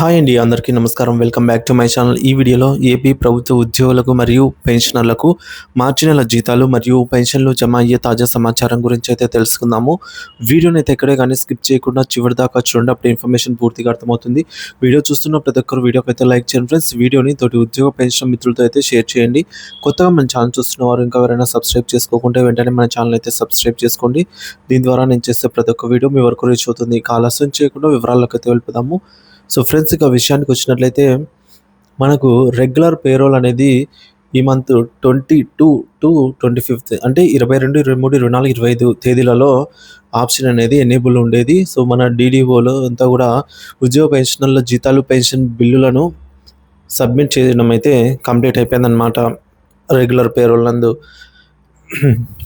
Hi అండి అందరికీ నమస్కారం. Welcome back to my channel ఈ వీడియోలో ఏపీ ప్రభుత్వ ఉద్యోగులకు మరియు పెన్షనర్లకు మార్చి నెల జీతాలు మరియు పెన్షన్లు జమ అయ్యే తాజా సమాచారం గురించి అయితే తెలుసుకుందాము. వీడియోని అయితే ఎక్కడే కానీ స్కిప్ చేయకుండా చివరి దాకా చూడండి అప్పుడు ఇన్ఫర్మేషన్ పూర్తిగా అర్థమవుతుంది. వీడియో చూస్తున్న ప్రతి ఒక్కరు వీడియోకి అయితే లైక్ చేయండి ఫ్రెండ్స్. వీడియోని తోటి ఉద్యోగ పెన్షన్ మిత్రులతో అయితే షేర్ చేయండి. కొత్తగా మన ఛానల్ చూస్తున్న వారు ఇంకా ఎవరైనా సబ్స్క్రైబ్ చేసుకోకుంటే వెంటనే మన ఛానల్ అయితే సబ్స్క్రైబ్ చేసుకోండి. దీని ద్వారా నేను చేసే ప్రతి ఒక్క వీడియో మీ వరకు రీచ్ అవుతుంది. కాలస్యం చేయకుండా వివరాల్లోకి అయితే వెళ్ళిపోదాము. సో ఫ్రెండ్స్ ఇక విషయానికి వచ్చినట్లయితే మనకు రెగ్యులర్ పేరోల్ అనేది ఈ month twenty two to twenty fifth అంటే ఇరవై రెండు ఇరవై మూడు ఇరవై నాలుగు ఇరవై ఐదు తేదీలలో ఆప్షన్ అనేది ఎనేబుల్ ఉండేది. సో మన డీడీఓలో అంతా కూడా ఉద్యోగ పెన్షనర్ల జీతాలు పెన్షన్ బిల్లులను సబ్మిట్ చేయడం అయితే కంప్లీట్ అయిపోయిందన్నమాట రెగ్యులర్ పేరోల్ నందు.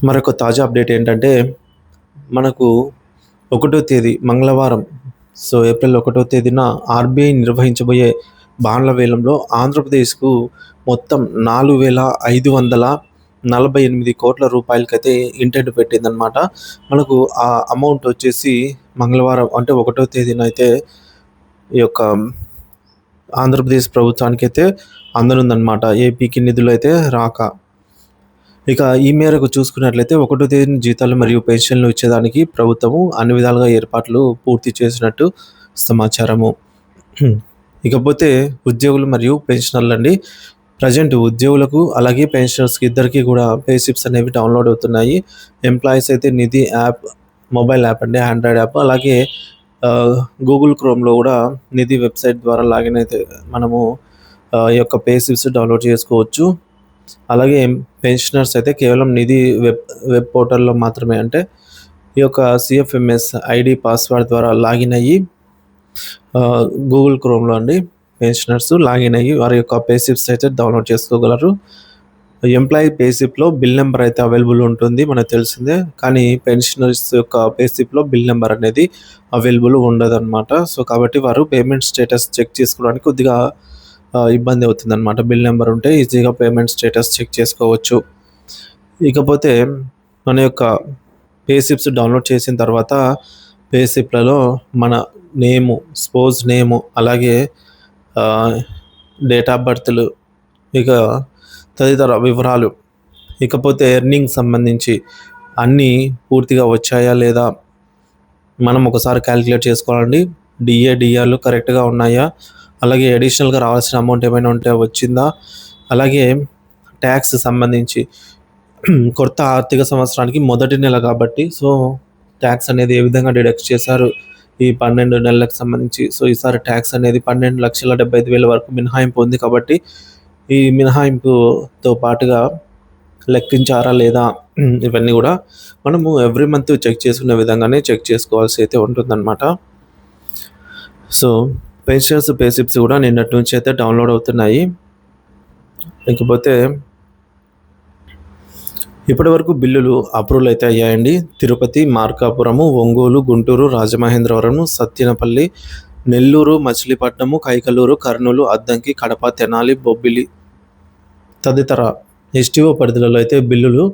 మరొక తాజా అప్డేట్ ఏంటంటే మనకు ఒకటో తేదీ మంగళవారం సో ఏప్రిల్ ఒకటో తేదీన ఆర్బీఐ నిర్వహించబోయే బాండ్ల వేలంలో ఆంధ్రప్రదేశ్కు మొత్తం నాలుగు వేల ఐదు వందల నలభై ఎనిమిది కోట్ల రూపాయలకైతే ఇంటెంట్ పెట్టిందనమాట మనకు ఆ అమౌంట్ వచ్చేసి మంగళవారం అంటే ఒకటో తేదీన అయితే ఈ యొక్క ఆంధ్రప్రదేశ్ ప్రభుత్వానికి అయితే అందనుందనమాట ఏపీకి నిధులు అయితే రాక ఇక ఈ మేరకు చూసుకున్నట్లయితే ఒకటో తేదీన జీతాలు మరియు పెన్షన్లు ఇచ్చేదానికి ప్రభుత్వము అన్ని విధాలుగా ఏర్పాట్లు పూర్తి చేసినట్టు సమాచారము. ఇకపోతే ఉద్యోగులు మరియు పెన్షనర్లు అండి ప్రజెంట్ ఉద్యోగులకు అలాగే పెన్షనర్స్కి ఇద్దరికి కూడా పే స్లిప్స్ అనేవి డౌన్లోడ్ అవుతున్నాయి. ఎంప్లాయీస్ అయితే నిధి యాప్ మొబైల్ యాప్ అండి ఆండ్రాయిడ్ యాప్ అలాగే గూగుల్ క్రోమ్లో కూడా నిధి వెబ్సైట్ ద్వారా లాగిన్ అయితే మనము ఈ యొక్క పే స్లిప్స్ డౌన్లోడ్ చేసుకోవచ్చు. అలాగే పెన్షనర్స్ అయితే కేవలం నిధి వెబ్ వెబ్ పోర్టల్లో మాత్రమే అంటే ఈ యొక్క సిఎఫ్ఎంఎస్ ఐడి పాస్వర్డ్ ద్వారా లాగిన్ అయ్యి గూగుల్ క్రోమ్లో అండి పెన్షనర్స్ లాగిన్ అయ్యి వారి యొక్క పేసిప్స్ అయితే డౌన్లోడ్ చేసుకోగలరు. ఎంప్లాయీ పేసిప్లో బిల్ నెంబర్ అయితే అవైలబుల్ ఉంటుంది మనకు తెలిసిందే. కానీ పెన్షనర్స్ యొక్క పేసిప్లో బిల్ నెంబర్ అనేది అవైలబుల్ ఉండదన్నమాట. సో కాబట్టి వారు పేమెంట్ స్టేటస్ చెక్ చేసుకోవడానికి కొద్దిగా ఇబ్బంది ఇబ్బంది అవుతుందన్నమాట. బిల్ నెంబర్ ఉంటే ఈజీగా పేమెంట్ స్టేటస్ చెక్ చేసుకోవచ్చు. ఇకపోతే మన యొక్క పేసిప్స్ డౌన్లోడ్ చేసిన తర్వాత పేసిప్లలో మన నేము స్పోజ్ నేము అలాగే డేట్ ఆఫ్ బర్త్లు ఇక తదితర వివరాలు. ఇకపోతే ఎర్నింగ్ సంబంధించి అన్నీ పూర్తిగా వచ్చాయా లేదా మనం ఒకసారి క్యాలిక్యులేట్ చేసుకోవాలండి. డిఏ డిఆర్లు కరెక్ట్గా ఉన్నాయా? అలాగే అడిషనల్గా రావాల్సిన అమౌంట్ ఏమైనా ఉంటే వచ్చిందా? అలాగే ట్యాక్స్ సంబంధించి కొత్త ఆర్థిక సంవత్సరానికి మొదటి నెల కాబట్టి సో ట్యాక్స్ అనేది ఏ విధంగా డిడక్ట్ చేశారు? ఈ పన్నెండు నెలలకు సంబంధించి సో ఈసారి ట్యాక్స్ అనేది పన్నెండు లక్షల డెబ్బై ఐదు వేల వరకు మినహాయింపు ఉంది కాబట్టి ఈ మినహాయింపుతో పాటుగా లెక్కించారా లేదా ఇవన్నీ కూడా మనము ఎవ్రీ మంత్ చెక్ చేసుకునే విధంగానే చెక్ చేసుకోవాల్సి అయితే ఉంటుందన్నమాట. సో పెన్షన్స్ పేసిప్స్ కూడా నిన్నటి నుంచి అయితే డౌన్లోడ్ అవుతున్నాయి. ఇకపోతే ఇప్పటి వరకు బిల్లులు అప్రూవల్ అయితే అయ్యాయండి. తిరుపతి మార్కాపురము ఒంగోలు గుంటూరు రాజమహేంద్రవరం సత్యనపల్లి నెల్లూరు మచిలీపట్నము కైకలూరు కర్నూలు అద్దంకి కడప తెనాలి బొబ్బిలి తదితర ఎస్టీఓ పరిధిలో అయితే బిల్లులు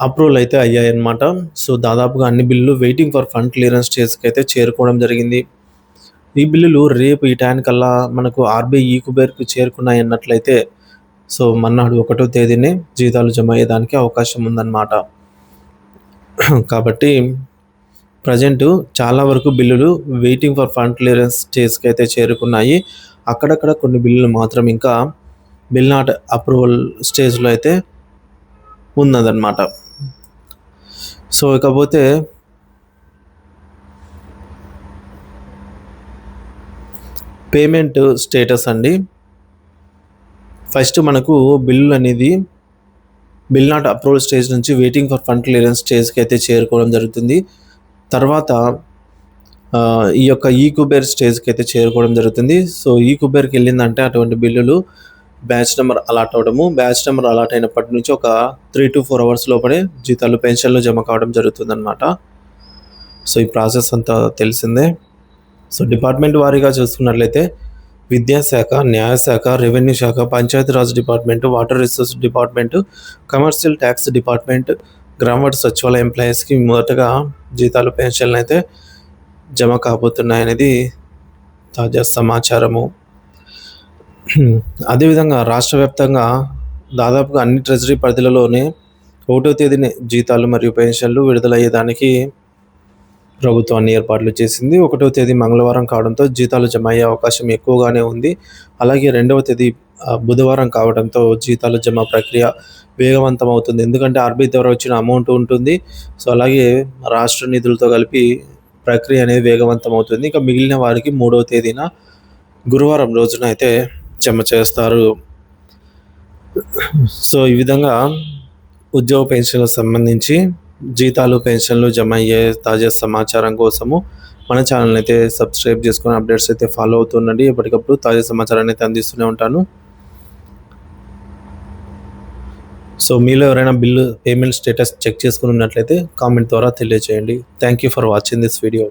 అప్రూవల్ అయితే అయ్యాయన్నమాట. సో దాదాపుగా అన్ని బిల్లులు వెయిటింగ్ ఫర్ ఫండ్ క్లియరెన్స్ స్టేజ్కి అయితే చేరుకోవడం జరిగింది. ఈ బిల్లులు రేపు ఈ టైం కల్లా మనకు ఆర్బీఐ ఈ కుబేర్కు చేరుకున్నాయి అన్నట్లయితే సో మన్నాడు ఒకటో తేదీనే జీతాలు జమ అయ్యేదానికి అవకాశం ఉందన్నమాట. కాబట్టి ప్రజెంట్ చాలా వరకు బిల్లులు వెయిటింగ్ ఫర్ ఫండ్ క్లియరెన్స్ స్టేజ్కి అయితే చేరుకున్నాయి. అక్కడక్కడ కొన్ని బిల్లులు మాత్రం ఇంకా బిల్ నాట్ అప్రూవల్ స్టేజ్లో అయితే ఉన్నదన్నమాట. సో ఇకపోతే పేమెంట్ స్టేటస్ అండి. ఫస్ట్ మనకు బిల్లు అనేది బిల్ నాట్ అప్రూవల్ స్టేజ్ నుంచి వెయిటింగ్ ఫర్ ఫండ్ క్లియరెన్స్ స్టేజ్కి అయితే చేరుకోవడం జరుగుతుంది. తర్వాత ఈ యొక్క ఈ కుబేర్ స్టేజ్కి అయితే చేరుకోవడం జరుగుతుంది. సో ఈ కుబేర్కి వెళ్ళిందంటే అటువంటి బిల్లులు బ్యాచ్ నెంబర్ అలాట్ అవ్వడము బ్యాచ్ నెంబర్ అలాట్ అయినప్పటి నుంచి ఒక త్రీ టు ఫోర్ అవర్స్ లోపలే జీతాలు పెన్షన్లు జమ కావడం జరుగుతుందన్నమాట. సో ఈ ప్రాసెస్ అంతా తెలిసిందే. సో డిపార్ట్మెంట్ వారీగా చూసుకున్నట్లయితే విద్యాశాఖ న్యాయశాఖ రెవెన్యూ శాఖ Panchayati Raj department water resource department commercial tax department గ్రామ సచివాలయ ఎంప్లాయీస్కి మొదటగా జీతాలు పెన్షన్లు అయితే జమ కాబోతున్నాయనేది తాజా సమాచారము. అదేవిధంగా రాష్ట్ర వ్యాప్తంగా దాదాపుగా అన్ని ట్రెజరీ పరిధిలలోనే ఒకటో తేదీనే జీతాలు మరియు పెన్షన్లు విడుదలయ్యేదానికి ప్రభుత్వాన్ని ఏర్పాట్లు చేసింది. ఒకటో తేదీ మంగళవారం కావడంతో జీతాలు జమ అయ్యే అవకాశం ఎక్కువగానే ఉంది. అలాగే రెండవ తేదీ బుధవారం కావడంతో జీతాలు జమ ప్రక్రియ వేగవంతం అవుతుంది ఎందుకంటే ఆర్బీఐ ద్వారా వచ్చిన అమౌంట్ ఉంటుంది. సో అలాగే రాష్ట్ర నిధులతో కలిపి ప్రక్రియ అనేది వేగవంతం అవుతుంది ఇంకా మిగిలిన వారికి మూడవ తేదీన గురువారం రోజున అయితే జమ చేస్తారు. సో ఈ విధంగా ఉద్యోగ పెన్షన్లకు సంబంధించి జీతాలు పెన్షన్లు జమ అయ్యే తాజా సమాచారం కోసము మన ఛానల్ అయితే సబ్స్క్రైబ్ చేసుకుని అప్డేట్స్ అయితే ఫాలో అవుతుండండి ఎప్పటికప్పుడు తాజా సమాచారాన్ని అయితే అందిస్తూనే ఉంటాను. సో మీలో ఎవరైనా బిల్లు పేమెంట్ స్టేటస్ చెక్ చేసుకుని ఉన్నట్లయితే కామెంట్ ద్వారా తెలియజేయండి thank you for watching this video.